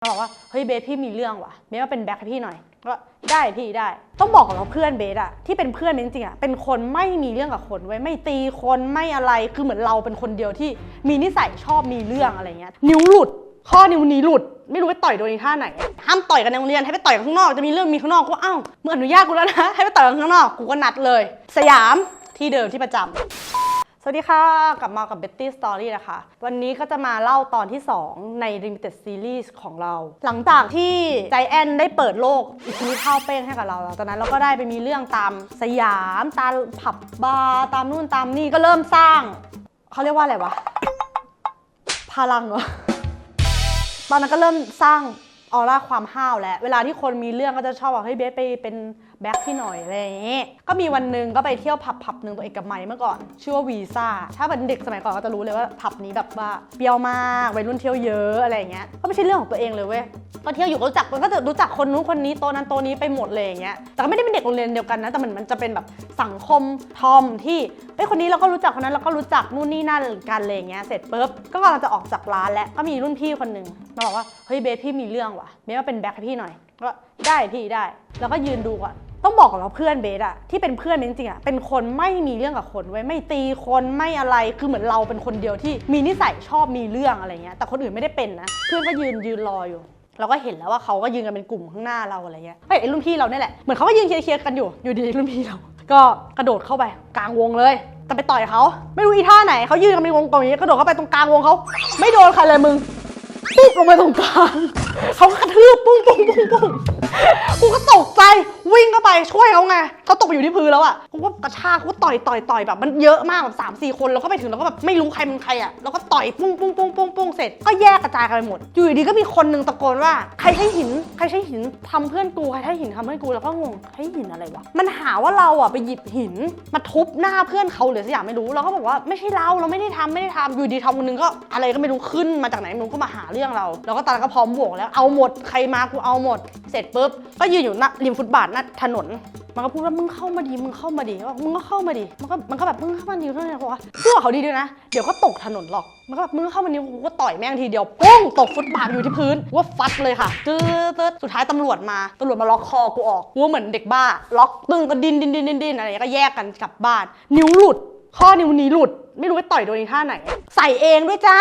เขาบอกว่าเฮ้ยเบสพี่มีเรื่องว่ะเบสมาเป็นแบ็คให้พี่หน่อยก็ได้พี่ได้ ต้องบอกก่อนว่าเพื่อนเบสอะที่เป็นเพื่อนเบสจริงๆอะเป็นคนไม่มีเรื่องกับคนไว้ไม่ตีคนไม่อะไรคือเหมือนเราเป็นคนเดียวที่มีนิสัยชอบมีเรื่องอะไรเงี้ยนิ้วหลุด ข้อนิ้วนี้หลุด ไม่รู้ไปต่อยโดนอีท่าไหนห้ามต่อยกันในโรงเรียนให้ไปต่อยกันข้างนอกจะมีเรื่องมีข้างนอกก็อ้าวมึงอนุญาตกูแล้วนะให้ไปต่อยกันข้างนอกกูก็นัดเลย สยามที่เดิมที่ประจำ สวัสดีค่ะ กลับมากับ Betty Story นะคะ วันนี้ก็จะมาเล่าตอนที่ 2 ใน Limited Series ของเรา หลังจากที่ใจแอนได้เปิดโลกอิทธิข้าวเป้งให้กับเราแล้วตอนนั้นเราก็ได้ไปมีเรื่องตามสยาม ตามผับบาร์ตามนู่นตามนี่ก็เริ่มสร้าง เขาเรียกว่าอะไรวะ พลังเหรอ ตอนนั้นก็เริ่มสร้างออร่าความห้าวแล้ว เวลาที่คนมีเรื่องก็จะชอบบอกเฮ้ยเบสไปเป็น แบ็คที่หน่อยอะไรอย่างงี้ก็มีวันหนึ่งก็ไปเที่ยวผับผับหนึ่งตัวเอกกับไมค์เมื่อก่อน ชื่อว่าวีซ่า ถ้าเป็นเด็กสมัยก่อนก็จะรู้เลยว่าผับนี้แบบว่าเปรี้ยวมากวัยรุ่นเที่ยวเยอะอะไรอย่างเงี้ยก็ไม่ใช่เรื่องของตัวเองเลยเว้ยก็เที่ยวอยู่ก็รู้จักมันก็จะรู้จักคนนู้นคนนี้โตนั้นโตนี้ไปหมดเลยอย่างเงี้ยแต่ก็ไม่ได้เป็นเด็กโรงเรียนเดียวกันนะแต่เหมันมันจะเป็นแบบสังคมทอมที่เอ้คนนี้เราก็รู้จักคนนั้นเราก็รู้จักนู่นนี่นั่นกันอะไรอย่างเงี้ยเสร็จปุ๊บก็กำลังจะออกจากร้านแล้วก็มีรุ่นพี่คนหนึ่งมาบอกว่าเฮ้ยเบสพี่มีเรื่องว่ะเบสมาเป็นแบ็คให้พี่หน่อยก็ได้พี่ได้ แล้วก็ยืนดูก่อน ต้องบอกก่อนว่าเพื่อนเบสอะที่เป็นเพื่อนเบสจริงๆอะเป็นคนไม่มีเรื่องกับคนไว้ไม่ตีคนไม่อะไรคือเหมือนเราเป็นคนเดียวที่มีนิสัยชอบมีเรื่องอะไรเงี้ยแต่คนอื่นไม่ได้เป็นนะเพื่อนก็ยืนยืนรออยู่เราก็เห็นแล้วว่าเขาก็ยืนกันเป็นกลุ่มข้างหน้าเราอะไรเงี้ยเฮ้ยไอ้รุ่นพี่เราเนี่ยแหละเหมือนเขาก็ยืนเคลียร์กันอยู่อยู่ดีรุ่นพี่เรา ก็กระโดดเข้าไปกลางวงเลยจะไปต่อยเขาไม่รู้อีท่าไหนเขายืนกันเป็นวงตรงนี้กระโดดเข้าไปตรงกลางวงเขาไม่โดนใครเลยมึงปุ๊บลงไปตรงกลาง เขากระทืบปุ้งปุ้งปุ้งปุ้งกูก็ตกใจวิ่งเข้าไปช่วยเขาไงเขาตกไปอยู่ที่พื้นแล้วอะกูก็กระชากกูต่อยต่อยต่อยแบบมันเยอะมากแบบสามสี่คนแล้วก็ไปถึงแล้วก็แบบไม่รู้ใครเป็นใครอะแล้วก็ต่อยปุ้งปุ้งปุ้งปุ้งปุ้งเสร็จก็แยกกระจายกันไปหมด อยู่ดีๆก็มีคนหนึ่งตะโกนว่าใครใช้หินใครใช้หินทำเพื่อนกูใครใช้หินทำเพื่อนกูแล้วก็งงใช้หินอะไรวะมันหาว่าเราอะไปหยิบหินมาทุบหน้าเพื่อนเขาหรือสักอย่างไม่รู้เราก็บอกว่าไม่ใช่เราเราไม่ได้ทำไม่ได้ทำอยู่ดีทอมคนนึงก็อะไรก็ไม่รู้ขึ้นมาจากไหนม่รู้ก็มาหาเรื่องเราเราก็ตอนนั้นก็พร้อมบวกแล้วเอาหมดใครมากูเอาหมด เสร็จปุ๊บก็ยืนอยู่หน้าริมฟุตบาทหน้าถนน มันก็พูดว่ามึงเข้ามาดีมึงเข้ามาดีบอกมึงก็เข้ามาดีมันก็มันก็แบบมึงเข้ามาดีเท่านั้นบอกว่าพูดกับเขาดีด้วยนะเดี๋ยวก็ตกถนนหรอกมันก็แบบมึงเข้ามาดีกูก็ต่อยแม่งทีเดียวปุ้งตกฟุตบาทอยู่ที่พื้นว่าฟัดเลยค่ะตืดตืดสุดท้ายตำรวจมาตำรวจมาล็อกคอกูออกกูเหมือนเด็กบ้า ล็อกตึงก็ดินดินดินดินดินอะไรก็แยกกันกลับบ้าน นิ้วหลุด ข้อนิ้วนี้หลุด ไม่รู้ไปต่อยโดนในท่าไหน ใส่เองด้วยจ้า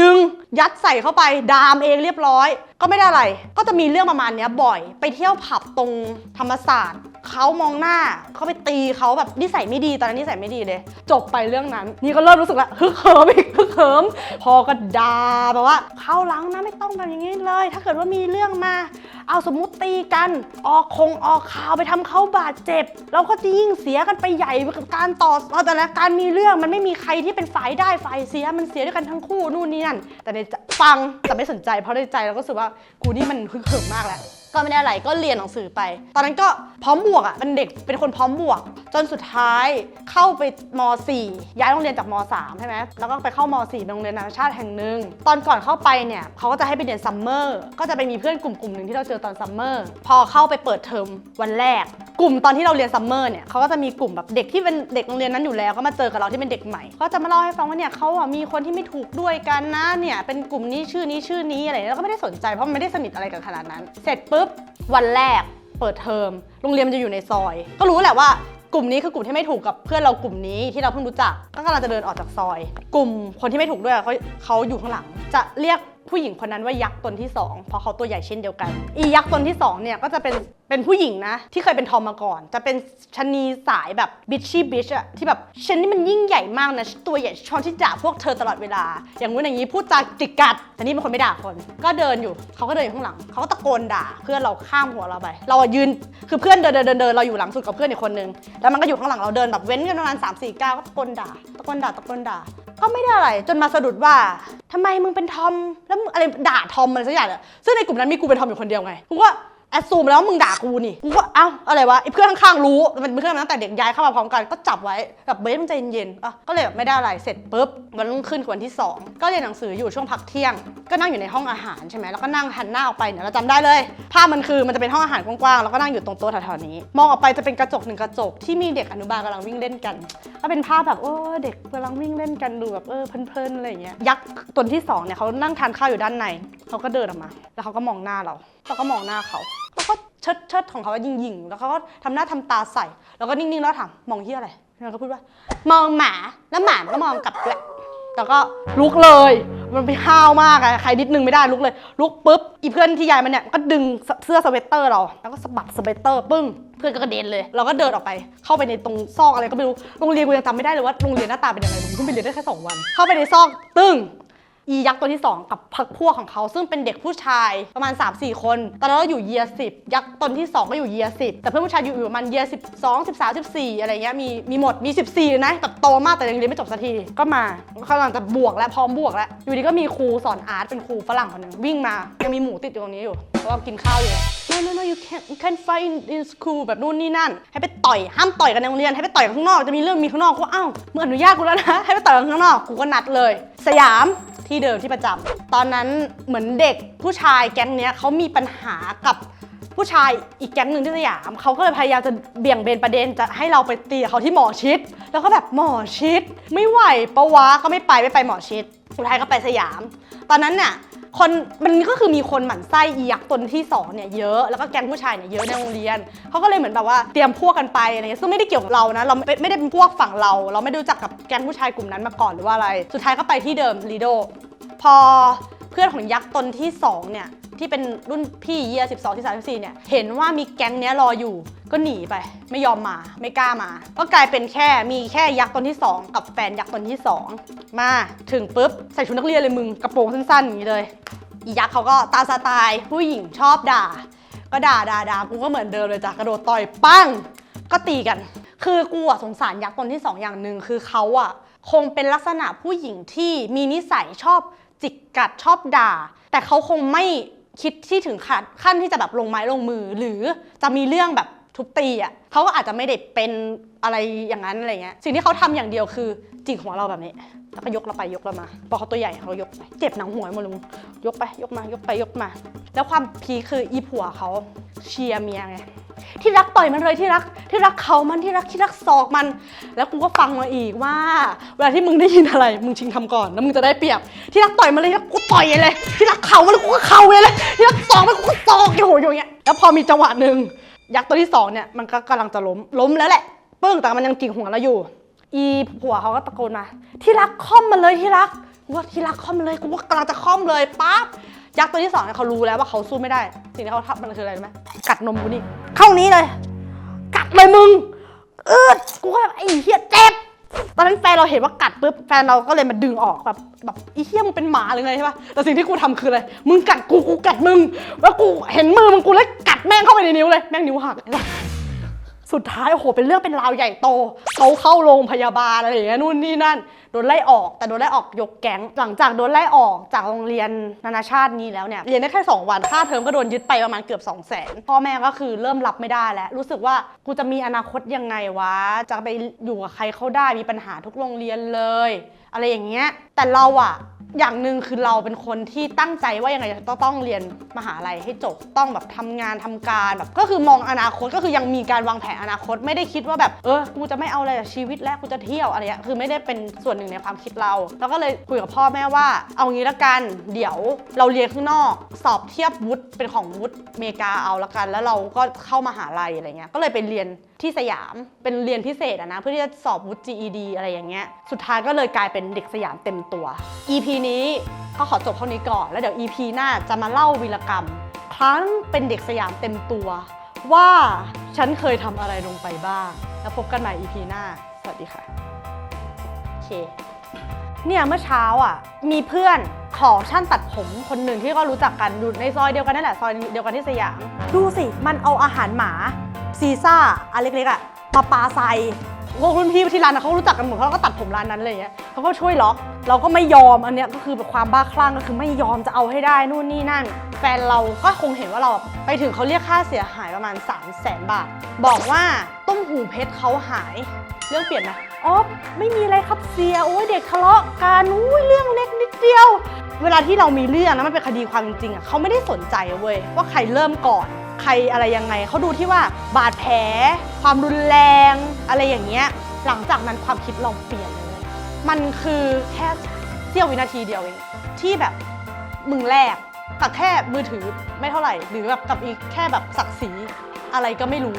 ดึงยัดใส่เข้าไป ดามเองเรียบร้อย ก็ไม่ได้อะไร ก็จะมีเรื่องประมาณเนี้ยบ่อย ไปเที่ยวผับตรงธรรมศาสตร์ เขามองหน้าเขาไปตีเขาแบบนิสัยไม่ดีตอนนั้นนิสัยไม่ดีเลย จบไปเรื่องนั้น นี่ก็เริ่มรู้สึกละฮึกเหิมอีกฮึกเหิมพอก็ด่าแบบว่าเข้าหลังนะไม่ต้องแบบอย่างนี้เลย ถ้าเกิดว่ามีเรื่องมา เอาสมมุติตีกันออกคงออกข่าวไปทำเขาบาดเจ็บเราก็จะยิ่งเสียกันไปใหญ่กับการต่อเอาแต่ละการมีเรื่องมันไม่มีใครที่เป็นฝ่ายได้ฝ่ายเสียมันเสียด้วยกันทั้งคู่นู่นนี่นั่นแต่ในฟังแต่ไม่สนใจเพราะในใจเราก็รู้สึกว่ากูนี่มันฮึกเหิมมากแหล้วก็ไม่ได้อะไรก็เรียนหนังสือไป ตอนนั้นก็พร้อมบวกอะเป็นเด็กเป็นคนพร้อมบวก จนสุดท้ายเข้าไปม .4 ย้ายโรงเรียนจากม .3 ใช่ไหมแล้วก็ไปเข้าม .4 เป็นโรงเรียนนานาชาติแห่งหนึ่งตอนก่อนเข้าไปเนี่ยเขาก็จะให้ไปเรียนซัมเมอร์ก็จะไปมีเพื่อนกลุ่มกลุ่มหนึ่งที่เราเจอตอนซัมเมอร์พอเข้าไปเปิดเทอมวันแรก กลุ่มตอนที่เราเรียนซัมเมอร์เนี่ยเขาก็จะมีกลุ่มแบบเด็กที่เป็นเด็กโรงเรียนนั้นอยู่แล้ว ก็มาเจอกับเราที่เป็นเด็กใหม่ ก็จะมาเล่าให้ฟังว่าเนี่ยเขาอะมีคนที่ไม่ถูกด้วยกันนะเนี่ยเป็นกลุ่มนี้ชื่อนี้ชื่อนี้อะไรแล้วก็ไม่ได้สนใจเพราะมันไม่ได้สนิทอะไรกันขนาดนั้น เสร็จปุ๊บวันแรกเปิดเทอมโรงเรียนมันจะอยู่ในซอย ก็รู้แหละว่ากลุ่มนี้คือกลุ่มที่ไม่ถูกกับเพื่อนเรากลุ่มนี้ที่เราเพิ่งรู้จักก็กำลังจะเดินออกจากซอย กลุ่มคนที่ไม่ถูกด้วยเขาเขาอยู่ข้างหลัง จะเรียก ผู้หญิงคนนั้นว่ายักษ์ตนที่สองเพราะเขาตัวใหญ่เช่นเดียวกัน อียักษ์ตนที่สองเนี่ยก็จะเป็นเป็นผู้หญิงนะ ที่เคยเป็นทอมมาก่อน จะเป็นชะนีสายแบบบิชชี่บิชอะที่แบบฉันนี่มันยิ่งใหญ่มากนะตัวใหญ่ชอนที่ด่าพวกเธอตลอดเวลา อย่างงู้นอย่างนี้พูดจาจิกกัด แต่นี่เป็นคนไม่ด่าคน ก็เดินอยู่เขาก็เดินอยู่ข้างหลังเขาก็ตะโกนด่าเพื่อนเราข้ามหัวเราไป เราอะยืนคือเพื่อนเดินเดินเดินเดินเราอยู่หลังสุดกับเพื่อนอีกคนนึงแล้วมันก็อยู่ข้างหลังเราเดินแบบเว้นกันประมาณ3 4ก้าวก็ตะโกนด่าตะโกนด่าตะโกนด่า ก็ไม่ได้อะไร จนมาสะดุดว่าทำไมมึงเป็นทอม แล้วมึงอะไรด่าทอมอะไรสักอย่างอะซึ่งในกลุ่มนั้นมีกูเป็นทอมอยู่คนเดียวไงกูก็ แอดซูมแล้วามึงด่ากูนี่กูก็เอ้าอะไรวะไอ้เพื่อนข้างๆรู้มันเป็นเพื่อนมาตั้งแต่เด็กย้ายเข้ามาพร้อมกันก็จับไว้แบบเบสมันใจเย็นๆอะก็เลยแบบไม่ได้อะไรเสร็จปุ๊บวันรุ่งขึ้นคือวันที่สองก็เรียนหนังสืออยู่ช่วงพักเที่ยง ก็นั่งอยู่ในห้องอาหารใช่ไหมแล้วก็นั่งหันหน้าออกไปเนี่ยเราจำได้เลยภาพมันคือมันจะเป็นห้องอาหารกว้างๆแล้วก็นั่งอยู่ตรงโต๊ะแถวๆนี้ มองออกไปจะเป็นกระจกหนึ่งกระจกที่มีเด็กอนุบาลกำลังวิ่งเล่นกันก็เป็นภาพแบบโอ้เด็กกำลังวิ่งเล่นกันดูแบบเออเพลินๆอะไรอย่างเงี้ยยักษ์ตนที่สองเนี่ยเขานั่งทานข้าวอยู่ด้านในเขาก็เดินออกมา แล้วเขาก็มองหน้าเรา เราก็มองหน้าเขาเขาก็เชิดเชิดของเขายิงยิงแล้วเขาก็ทำหน้าทำตาใส่ แล้วก็นิ่งๆแล้วถามมองเฮียอะไรแล้วก็พูดว่ามองหมาแล้วหมามันก็มองกลับด้วยแล้วก็ลุกเลย มันไปห้าวมากอะใครนิดนึงไม่ได้ลุกเลย ลุกปุ๊บอีเพื่อนที่ยายมันเนี่ยก็ดึงเสื้อสเวตเตอร์เรา แล้วก็สะบัดสเวตเตอร์ปึ้งเพื่อนก็กระเด็นเลย เราก็เดินออกไป เข้าไปในตรงซอกอะไรก็ไม่รู้โรงเรียนกูยังจำไม่ได้เลยว่าโรงเรียนหน้าตาเป็นยังไงผมเพิ่งไปเรียนได้แค่สองวัน เข้าไปในซอกตึ้ง อียักษ์ตัวที่ 2 กับพักพวกของเขา ซึ่งเป็นเด็กผู้ชายประมาณ 3-4 คนตอนนั้นเราอยู่เยียสิบยักษ์ตนที่ 2 ก็อยู่เยียสิบแต่เพื่อนผู้ชายอยู่อยู่ประมาณเยียสิบสองสิบสามสิบสี่อะไรเงี้ยมีมีหมดมี 14เลยนะแบบโตมากแต่ยังเรียนไม่จบสักทีก็มากำลังจะบวกแล้วพร้อมบวกแล้วอยู่ดีก็มีครูสอนอาร์ตเป็นครูฝรั่งคนหนึ่งวิ่งมายังมีหมูติดอยู่ตรงนี้อยู่เพราะว่ากินข้าวอยู่ no no no you can't you can't fight in school แบบนู่นนี่นั่น ให้ไปต่อยห้ามต่อยกันในโรงเรียนให้ไปต่อยกันข้างนอกจะมีเรื่องมีข้างนอกกูอ้าวมึงอนุญาตกูแล้วนะให้ไปต่อยกันข้างนอกกูก็นัดเลย สยาม ที่เดิมที่ประจำตอนนั้นเหมือนเด็กผู้ชายแก๊งเนี้ยเขามีปัญหากับผู้ชายอีกแก๊งหนึ่งที่สยามเขาก็เลยพยายามจะเบี่ยงเบนประเด็นจะให้เราไปตีเขาที่หมอชิด แล้วก็แบบหมอชิด ไม่ไหวปะวะก็ไม่ไปไม่ไปหมอชิดสุดท้ายก็ไปสยาม ตอนนั้นน่ะ คนมันก็คือมีคนหมั่นไส้อียักษ์ตนที่สองเนี่ยเยอะแล้วก็แก๊งผู้ชายเนี่ยเยอะในโรงเรียนเขาก็เลยเหมือนแบบว่าเตรียมพวกกันไปอะไรเงี้ยซึ่งไม่ได้เกี่ยวกับเรานะเราไม่ไม่ได้เป็นพวกฝั่งเรา เราไม่รู้จักกับแก๊งผู้ชายกลุ่มนั้นมาก่อนหรือว่าอะไร สุดท้ายก็ไปที่เดิมลีโดพอเพื่อนของยักษ์ตนที่สองเนี่ย ที่เป็นรุ่นพี่เยียสิบสองที่สามสี่เนี่ย เห็นว่ามีแก๊งเนี้ยรออยู่ ก็หนีไป ไม่ยอมมา ไม่กล้ามา ก็กลายเป็นแค่มีแค่ยักษ์ตนที่สองกับแฟนยักษ์ตนที่สองมาถึงปุ๊บ ใส่ชุดนักเรียนเลยมึง กระโปรงสั้นๆอย่างนี้เลย อียักษ์เขาก็ตามสไตล์ผู้หญิงชอบด่า ก็ด่าด่าด่ากูก็เหมือนเดิมเลยจ้ะกระโดดต่อยปั้ง ก็ตีกัน คือกูอะสงสารยักษ์ตนที่สองอย่างหนึ่งคือเขาอะคงเป็นลักษณะผู้หญิงที่มีนิสัยชอบจิกกัดชอบด่า แต่เขาคงไม่ คิดที่ถึงขั้นขั้นที่จะแบบลงไม้ลงมือ หรือจะมีเรื่องแบบทุบตีอะเขาก็อาจจะไม่ได้เป็นอะไรอย่างนั้นอะไรเงี้ยสิ่งที่เขาทำอย่างเดียวคือจิกหัวเราแบบนี้แล้วก็ยกเราไปยกเรามาพอเขาตัวใหญ่เขายกไปเจ็บหนังหัวหมดลุงยกไปยกมายกไปยกมา แล้วความพีคคืออีผัวเขาเชียร์เมียไง ที่รักต่อยมันเลยที่รัก ที่รักเขามันที่รักที่รักศอกมัน แล้วกูก็ฟังมาอีกว่า เวลาที่มึงได้ยินอะไร มึงชิงทำก่อนแล้วมึงจะได้เปรียบ ที่รักต่อยมันเลยแล้วกูต่อยเลย ที่รักเขามันเลยกูก็เขาเลย ที่รักศอกมันกูศอกโยโย่อย่างเงี้ยแล้วพอมีจังหวะหนึ่งยักษ์ตัวที่สองเนี่ยมันก็กำลังจะล้มล้มแล้วแหละปึ้งแต่มันยังจิกหัวเราอยู่ อีผัวเขาก็ตะโกนมาที่รักค่อมมันเลยที่รักว่าที่รักค่อมมันเลยกูว่ากำลังจะค่อมเลยปั๊บ ยักษ์ตัวที่สองเนี่ยเขารู้แล้วว่าเขาสู้ไม่ได้ สิ่งที่เขาทำมันคืออะไรรู้ไหมกัดนมกูนี่ เข้านี้เลย กัดเลยมึง เออกูก็แบบไอ้เหี้ยเจ็บ ตอนนั้นแฟนเราเห็นว่ากัดปุ๊บแฟนเราก็เลยมาดึงออกแบบแบบไอ้เหี้ยมึงเป็นหมาหรือไงใช่ปะแต่สิ่งที่กูทำคืออะไร มึงกัดกูกูกัดมึง แล้วกูเห็นมือมึงกูเลยกัดแม่งเข้าไปในนิ้วเลย แม่งนิ้วหักสุดท้ายโอ้โหเป็นเรื่องเป็นราวใหญ่โตเขาเข้าโรงพยาบาลอะไรอย่างเงี้ยนู่นนี่นั่น ดนไล่ออกแต่โดนไล่ออกยกแก๊งหลังจากโดนไล่ออกจากโรงเรียนนานาชาตินี้แล้วเนี่ยเรียนได้แค่ 2 วันค่าเทอมก็โดนยึดไปประมาณเกือบ 2 0 0 0 0นพ่อแม่ก็คือเริ่มรับไม่ได้แล้ว รู้สึกว่ากูจะมีอนาคตยังไงวะจะไปอยู่กับใครเขาได้มีปัญหาทุกโรงเรียนเลย อะไรอย่างเงี้ย แต่เราอะอย่างหนึ่งคือเราเป็นคนที่ตั้งใจว่ายังไงจะต้องต้องเรียนมหาลัยให้จบต้องแบบทำงานทำการแบบก็คือมองอนาคตก็คือยังมีการวางแผนอนาคตไม่ได้คิดว่าแบบเออกูจะไม่เอาอะไรชีวิตแล้วกูจะเที่ยวอะไรเงี้ยคือไม่ได้เป็นส่วนหนึ่งในความคิดเราเราก็เลยคุยกับพ่อแม่ว่า เอางี้ละกันเดี๋ยวเราเรียนข้างนอก สอบเทียบวุฒิเป็นของวุฒิอเมริกาเอาละกัน แล้วเราก็เข้ามหาลัยอะไรเงี้ยก็เลยไปเรียนที่สยามเป็นเรียนพิเศษอะนะเพื่อที่จะสอบวุฒิ GED อะไรอย่างเงี้ยสุดท้ายก็เลยกลายเป็นเด็กสยามเต็มตัว EP นี้ก็ขอจบเท่านี้ก่อน แล้วเดี๋ยว EP หน้าจะมาเล่าวีรกรรม ครั้งเป็นเด็กสยามเต็มตัว ว่าฉันเคยทำอะไรลงไปบ้าง แล้วพบกันใหม่ EP หน้า สวัสดีค่ะ โอเค เนี่ยเมื่อเช้าอะ มีเพื่อนของช่างตัดผมคนหนึ่งที่ก็รู้จักกันอยู่ในซอยเดียวกันนั่นแหละซอยเดียวกันที่สยาม ดูสิ มันเอาอาหารหมาซีซ่าอันเล็กๆอะมาปาใส่ พวกรุ่นพี่ที่ร้านนะเขารู้จักกันหมดเพราก็ตัดผมร้านนั้นเลยางเงี้ยเขาก็ช่วยล็อก เราก็ไม่ยอมอันเนี้ยก็คือแบบความบ้าคลั่งก็คือไม่ยอมจะเอาให้ได้นู่นนี่นั่น แฟนเราก็คงเห็นว่าเราไปถึงเขาเรียกค่าเสียหายประมาณ 3 0 0แสนบาท บอกว่าต้มหูเพชรเขาหายเรื่องเปลี่ยนไหมอ๋อไม่มีอะไรครับเสียโอ้ยเด็กทะเลาะกันอุ้ยเรื่องเล็กนิดเดียว เวลาที่เรามีเรื่องนะมันเป็นคดีความจริงๆอะเขาไม่ได้สนใจเว้ยว่าใครเริ่มก่อน ใครอะไรยังไง เขาดูที่ว่าบาดแผล ความรุนแรงอะไรอย่างเงี้ย หลังจากนั้นความคิดเราเปลี่ยนเลย มันคือแค่เสี้ยววินาทีเดียวเองที่แบบมึงแรกกับแค่มือถือไม่เท่าไหร่ หรือแบบกับอีกแค่แบบศักดิ์ศรีอะไรก็ไม่รู้